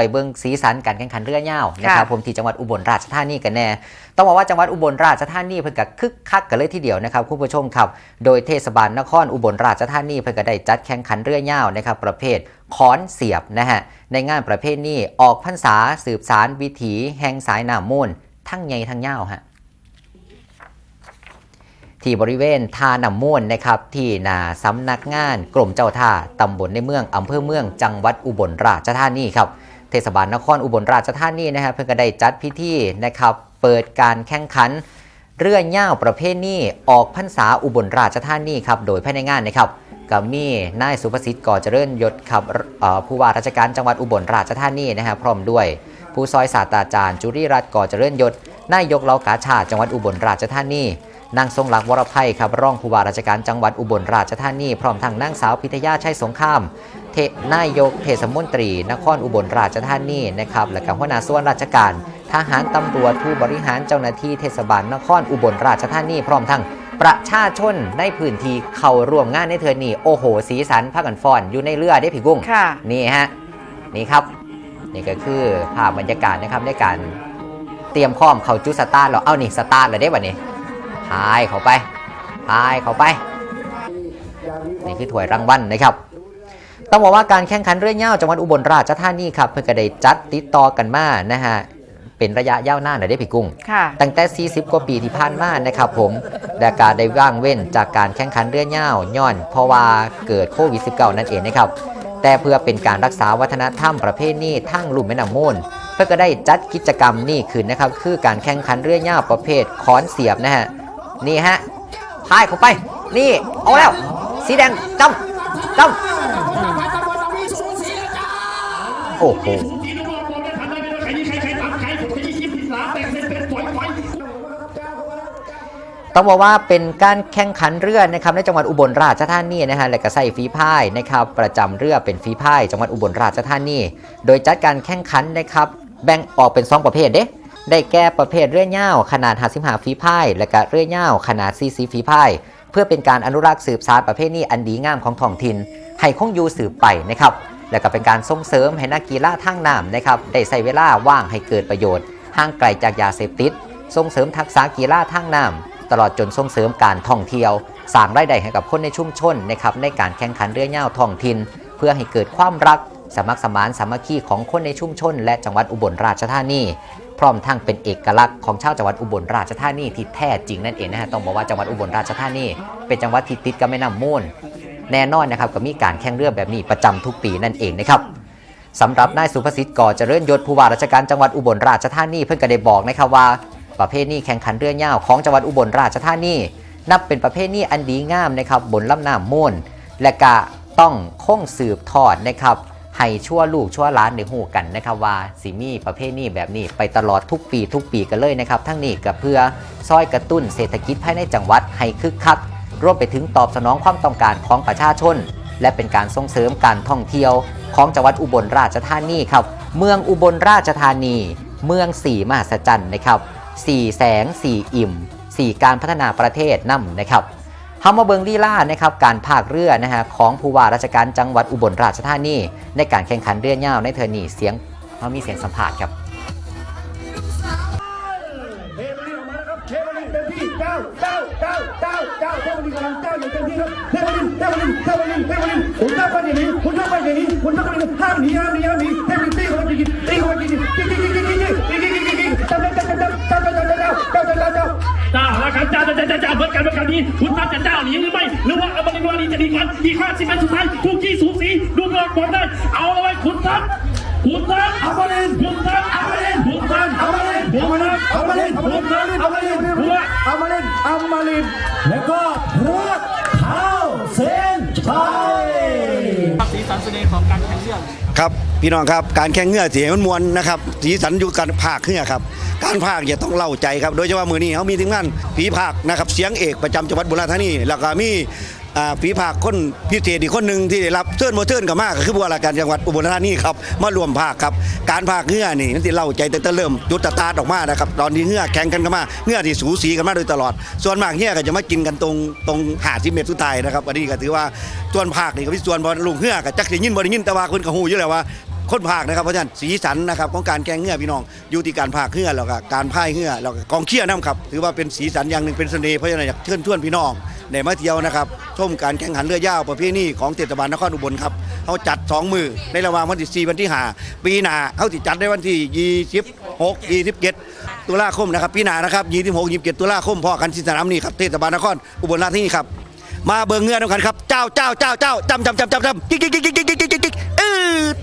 ไปเบิ่งสีสันการแข่งขันเรือเหย้านะครับผมที่จังหวัดอุบลราชธานีกันแน่ ต้องบอกว่าจังหวัดอุบลราชธานีเพิ่นก็คึกคักกันเลยทีเดียวนะครับคุณผู้ชมครับ โดยเทศบาลนครอุบลราชธานีเพิ่นก็ได้จัดแข่งขันเรือเหย้านะครับประเภทค้อนเสียบนะฮะในงานประเภทนี้ออกพรรษาสืบสารวิถี แห่งสายน้ำมูลทั้งใหญ่ทั้งยาวฮะที่บริเวณท่าน้ำมูลนนะครับที่นาสำนักงานกรมเจ้าท่าตำบลในเมืองอำเภอเมืองจังหวัดอุบลราชธานีครับ เทศบาลนครอุบลราชธานีนะครับเพิ่งก็ได้จัดพิธีนะครับ เปิดการแข่งขัน เรือเย้าประเภทนี้ออกพรรษาอุบลราชธานีครับโดยภายในงานนะครับก็มีนายสุภสิทธิ์ก่อเจริญยศครับผู้ว่าราชการจังหวัดอุบลราชธานีนะฮะพร้อมด้วย ผู้ซอยศาสตราจารย์ จุริรัตน์ก่อเจริญยศนายกเลากาชาติจังหวัดอุบลราชธานีนางทรงหลักวรไพครับรองผู้ว่าราชการจังหวัดอุบลราชธานี พร้อมทั้งนางสาวพิทยาชัยสงคราม นายกเทศมนตรี นครอุบลราชธานีนะครับและกับหัวหน้าส่วนราชการทหารตำรวจผู้บริหารเจ้าหน้าที่เทศบาลนครอุบลราชธานีพร้อมทั้งประชาชนในพื้นที่เข้าร่วมงานในเทือนี้โอ้โห สีสันพากันฟอนอยู่ในเรือได้ผีกุ้งค่ะนี่ฮะนี่ครับ นี่ก็คือภาพบรรยากาศนะครับในการเตรียมพร้อมเขาจุดสตาร์ทแล้วเอานี่สตาร์ทเลยได้ป่ะนี่พายเขาไปพายเขาไป นี่คือถ้วยรางวัลนะครับ ต้องบอกว่าการแข่งขันเรือเหย้าจังหวัดอุบลราชธานีครับเพื่อก็ได้จัดติดต่อกันมานะฮะเป็นระยะยาวนานเลยได้พี่กุ้งค่ะตั้งแต่ 40 กว่าปีที่ผ่านมานะครับผมและการได้ว่างเว้นจากการแข่งขันเรือเหย้าย่อน เพราะว่าเกิดโควิด -19 นั่นเองนะครับ แต่เพื่อเป็นการรักษาวัฒนธรรมประเพณีทั้งลุ่มแม่น้ำมูลเพื่อก็ได้จัดกิจกรรมนี่ขึ้นนะครับ คือการแข่งขันเรือเหย้าประเภทค้อนเสียบนะฮะ นี่ฮะพายเข้าไป นี่ เอาแล้ว สีแดงจำจำ โอ้โหต้องบอกว่าเป็นการแข่งขันเรือนะครับในจังหวัดอุบลราชธานีนะฮะและก็ใส่ฝีพายนะครับประจำเรือเป็นฝีพายจังหวัดอุบลราชธานี โดยจัดการแข่งขันนะครับแบ่งออกเป็น2ประเภทเด้ได้แก่ประเภทเรือเหย้าขนาด55ฝีพาย และก็เรือเหย้าขนาด40ฝีพาย เพื่อเป็นการอนุรักษ์สืบสานประเพณีอันดีงามของท้องถิ่นให้คงอยู่สืบไปนะครับ และก็เป็นการส่งเสริมให้นักกีฬาทางน้ำนะครับได้ใช้เวลาว่างให้เกิดประโยชน์ห่างไกลจากยาเสพติด ส่งเสริมทักษะกีฬาทางน้ำตลอดจนส่งเสริมการท่องเที่ยวสร้างรายได้ให้กับคนในชุมชนนะครับในการแข่งขันเรือเหย้าท้องถิ่นเพื่อให้เกิดความรัก สมัครสมานสามัคคีของคนในชุมชน และจังหวัดอุบลราชธานีพร้อมทั้งเป็นเอกลักษณ์ของชาวจังหวัดอุบลราชธานีที่แท้จริงนั่นเองนะฮะต้องบอกว่าจังหวัดอุบลราชธานีเป็นจังหวัดที่ติดกับแม่น้ำมูล แน่นอนนะครับก็มีการแข่งเรือแบบนี้ประจำทุกปีนั่นเองนะครับสำหรับนายสุภสิทธิ์ก่อเจริญยศผู้ว่าราชการจังหวัดอุบลราชธานีเพิ่งก็ได้บอกนะครับว่า ประเพณีแข่งขันเรือเหย้าของจังหวัดอุบลราชธานีนับเป็นประเพณีอันดีงามนะครับบนลำน้ำมูลและก็ต้องคงสืบทอดนะครับให้ชั่วลูกชั่วหล้านในหูกันนะครับว่าสิมีประเพณีแบบนี้ไปตลอดทุกปีทุกปีกันเลยนะครับ ทั้งนี้ก็เพื่อซอยกระตุ้นเศรษฐกิจภายในจังหวัดให้คึกคัก รวมไปถึงตอบสนองความต้องการของประชาชน และเป็นการส่งเสริมการท่องเที่ยว ของจังหวัดอุบลราชธานีครับ เมืองอุบลราชธานี เมืองสีมหัศจรรย์นะครับสี่แสงสี่อิ่มสี่การพัฒนาประเทศนำนะครับฮามาเบิงลีลานะครับการภาคเรือนะฮะของผู้ว่าราชการจังหวัดอุบลราชธานีในการแข่งขันเรือเหย้าในเทอร์นีเสียงเขามีเสียงสัมภาษณ์ครับ เทวลินเต็มที่เจ้าเจ้าเจ้าเจ้าเจ้าเทวลินกำลังเจ้าอย่างเต็มที่ครับเทวลินเทวลินเทวลินเทวลินคุณต้องไปอย่างนี้คุณต้องไปอย่างนี้คุณต้องไปอย่างนี้ห้ามหนีห้ามหนีห้ามหนีเทวลินตีเข้าไปยิงตีเข้าไปยิงยิงยิงยิงยิงยิงยิงยิงยิงยิงยิงเจ้าเจ้าเจ้าเจ้าเจ้าเจ้าเจ้าเจ้าเจ้าเจ้าเจ้าเจ้าจ้าจ้าแล้วครับจ้าจ้าจ้าจ้าเหมือนกันเหมือนกันนี้คุณตั้งจะเจ้าหนีหรือไม่หรือว่าอมรินวารีจะดีกันอีกห้าสิบเอ็ดสุดท้ายคู่ขี้สูสีดูเงินบอลได้เอาเลยไว้คุณตั้งคุณตั้งเอามาเล่นคุณตั้งเอามาเล่นคุณตั้งเอามาเล่นเอาม อามาเล่นเอามาเล่นแล้วก็รักเท้าเส้นชัยสีสันเสน่ห์ของการแข่งเรือครับพี่น้องครับการแข่งเหงื่อเสียมันมวลนะครับสีสันอยู่การภาคเหงื่อครับการภาคอย่าต้องเล่าใจครับโดยเฉพาะมือนี้เขามีทีมงานผีภาคนะครับเสียงเอกประจำจังหวัดบุรีรัมย์ธานีแล้วก็มี อ่าผีภาคคนพิเศษอีกคนหนึ่งที่ได้รับเทิร์นโมเทิร์นกับมากคือผู้ว่าราชการจังหวัดอุบลราชธานีครับมารวมภาคครับการภาคเงื่อนี่นั่นที่เล่าใจแต่เริ่มจุดตาร์ทออกมานะครับตอนที่เงื่อแข่งกันกันมาเงื่อที่สูสีกันมาโดยตลอด ส่วนมากเงื่อก็จะมากินกันตรงตรงหาดที่เมตรสุดท้ายนะครับอันนี้ก็ถือว่าส่วนภาคนี่ก็เป็นส่วนบอลลุงเงื่อกับจักรยินบอลยินแต่ว่าคนกระหูอยู่แล้วว่าคนภาคนะครับเพราะฉะนั้นสีสันนะครับของการแข่งเหือพี่น้องอยู่ที่การภาคเหือแล้วก็การพ่ายเหือแล้วก็กองเชียน้ำครับถือว่าเป็นสีสันอย่างหนึ่งเป็นเสน่ห์เพราะฉะนั้นอยากเชิญชวนพี่น้อง ในมาเที่ยวนะครับชมการแข่งขันเรือยาวประเภทนี้ของเทศบาลนครอุบลครับเขาจัดสองมือในระหว่างวันที่4วันที่5ปีหน้าเขาสิจัดในวันที่ 26 27 ตุลาคมนะครับปีหน้านะครับ26 27 ตุลาคมพ่อกันที่สนามนี้ครับเทศบาลนครอุบลราชธานีครับมาเบิ่งเงื่อนกันครับ เจ้าเจ้าเจ้าเจ้าจำจำจำจำจำกิ๊กกิ๊กกิ๊กกิ๊กกิ๊กกิ๊กกิ๊กอืด